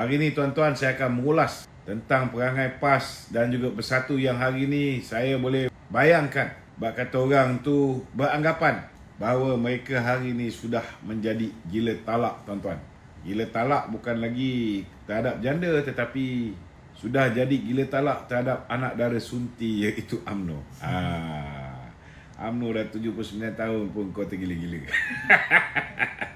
Hari ini tuan-tuan saya akan mengulas tentang perangai PAS dan juga bersatu yang hari ini saya boleh bayangkan bak kata orang tu beranggapan bahawa mereka hari ini sudah menjadi gila talak tuan-tuan. Gila talak bukan lagi terhadap janda tetapi sudah jadi gila talak terhadap anak dara sunti iaitu AMNO. Ah, AMNO dah 79 tahun pun kau tergila-gila.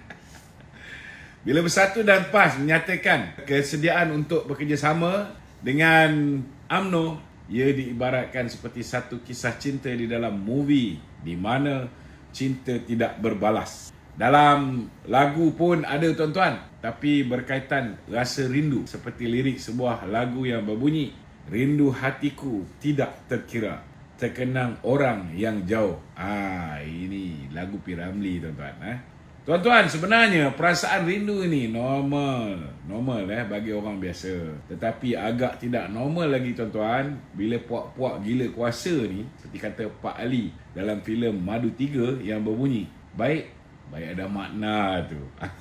Bila Bersatu dan PAS menyatakan kesediaan untuk bekerjasama dengan AMNO, ia diibaratkan seperti satu kisah cinta di dalam movie di mana cinta tidak berbalas. Dalam lagu pun ada tuan-tuan, tapi berkaitan rasa rindu seperti lirik sebuah lagu yang berbunyi Rindu hatiku tidak terkira terkenang orang yang jauh. Ah, ini lagu Piramli tuan-tuan eh. Tuan-tuan, sebenarnya perasaan rindu ini normal. Normal eh bagi orang biasa. Tetapi agak tidak normal lagi tuan-tuan bila puak-puak gila kuasa ni seperti kata Pak Ali dalam filem Madu 3 yang berbunyi, "Baik, baik ada makna tu."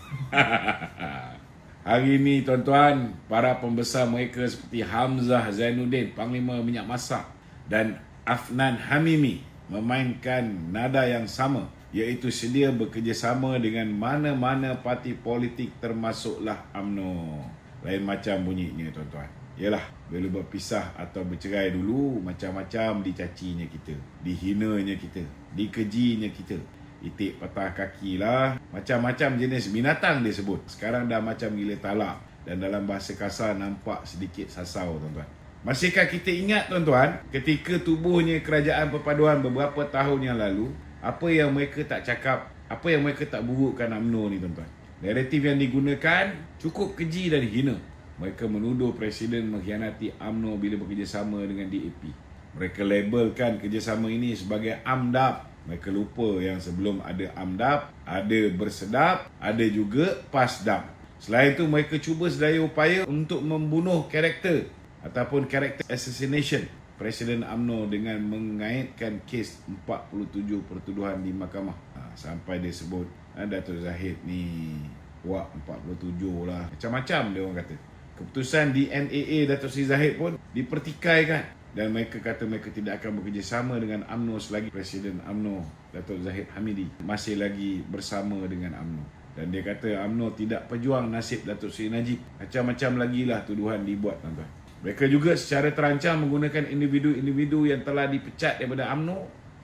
Hari ini tuan-tuan, para pembesar mereka seperti Hamzah Zainuddin, Panglima Minyak Masak dan Afnan Hamimi memainkan nada yang sama iaitu sedia bekerjasama dengan mana-mana parti politik termasuklah AMNO. Lain macam bunyinya tuan-tuan. Yalah, bila berpisah atau bercerai dulu, macam-macam dicacinya kita. Dihinanya kita. Dikejinya kita. Itik patah kaki lah. Macam-macam jenis binatang dia sebut. Sekarang dah macam gila talak. Dan dalam bahasa kasar nampak sedikit sasau tuan-tuan. Masihkah kita ingat tuan-tuan ketika tubuhnya kerajaan perpaduan beberapa tahun yang lalu apa yang mereka tak cakap, apa yang mereka tak burukkan UMNO ni tuan-tuan. Naratif yang digunakan cukup keji dan hina. Mereka menuduh Presiden mengkhianati UMNO bila bekerjasama dengan DAP. Mereka labelkan kerjasama ini sebagai AMDAP. Mereka lupa yang sebelum ada AMDAP, ada Bersedap, ada juga PASDAP. Selain itu, mereka cuba sedaya upaya untuk membunuh karakter ataupun karakter assassination Presiden AMNO dengan mengaitkan kes 47 pertuduhan di mahkamah. Ha, sampai dia sebut ha, Datuk Zahid ni buat 47 lah. Macam-macam dia orang kata. Keputusan di NAA Datuk Sri Zahid pun dipertikaikan. Dan mereka kata mereka tidak akan bekerjasama dengan AMNO selagi Presiden AMNO Datuk Zahid Hamidi masih lagi bersama dengan AMNO. Dan dia kata AMNO tidak pejuang nasib Datuk Sri Najib. Macam-macam lagi lah tuduhan dibuat tuan-tuan. Mereka juga secara terancam menggunakan individu-individu yang telah dipecat daripada AMNO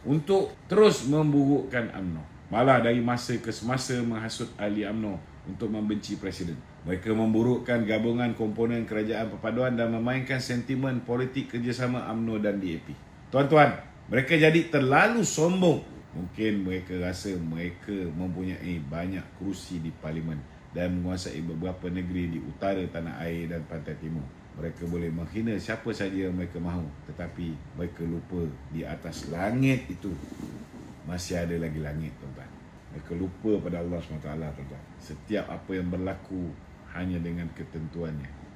untuk terus memburukkan AMNO. Malah dari masa ke semasa menghasut ahli AMNO untuk membenci Presiden. Mereka memburukkan gabungan komponen kerajaan perpaduan dan memainkan sentimen politik kerjasama AMNO dan DAP. Tuan-tuan, mereka jadi terlalu sombong. Mungkin mereka rasa mereka mempunyai banyak kerusi di parlimen dan menguasai beberapa negeri di utara tanah air dan pantai timur mereka boleh menghina siapa saja yang mereka mahu. Tetapi mereka lupa di atas langit itu masih ada lagi langit tuan-tuan. Mereka lupa pada Allah SWT tuan-tuan. Setiap apa yang berlaku hanya dengan ketentuannya